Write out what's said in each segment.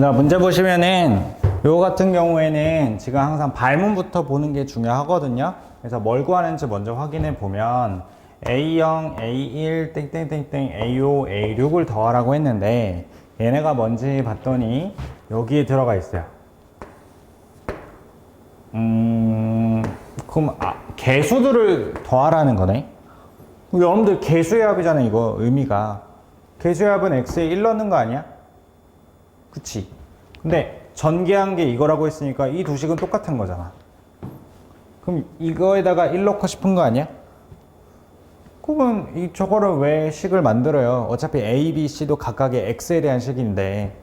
자, 문제 보시면은 요 같은 경우에는 지금 항상 발문부터 보는 게 중요하거든요. 그래서 뭘 구하는지 먼저 확인해 보면 A0, A1, 땡땡땡땡, A5, A6을 더하라고 했는데 얘네가 뭔지 봤더니 여기에 들어가 있어요. 음, 그럼 아, 개수들을 더하라는 거네. 여러분들 개수의 합이잖아요, 이거 의미가. 개수의 합은 x에 1 넣는 거 아니야? 그치? 근데 전개한 게 이거라고 했으니까 이 두 식은 똑같은 거잖아. 그럼 이거에다가 1 넣고 싶은 거 아니야? 그러면 이 저거를 왜 식을 만들어요? 어차피 a, b, c도 각각의 x에 대한 식인데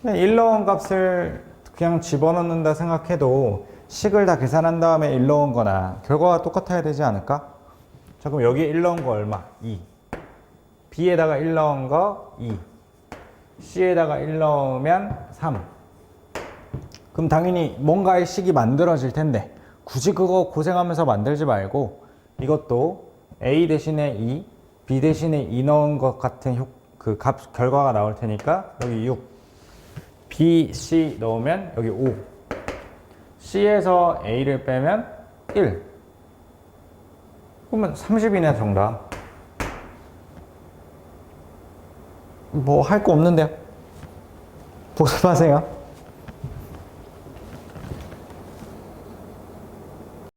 그냥 1 넣은 값을 그냥 집어넣는다 생각해도 식을 다 계산한 다음에 1 넣은 거나 결과가 똑같아야 되지 않을까? 자 그럼 여기 1 넣은 거 얼마? 2 b에다가 1 넣은 거 2 c에다가 1 넣으면 3 그럼 당연히 뭔가의 식이 만들어질 텐데 굳이 그거 고생하면서 만들지 말고 이것도 a 대신에 2 b 대신에 2 넣은 것 같은 효, 그 값, 결과가 나올 테니까 여기 6 b, c 넣으면 여기 5 c에서 a를 빼면 1 그러면 30이네 정답 뭐 할 거 없는데요? 복습하세요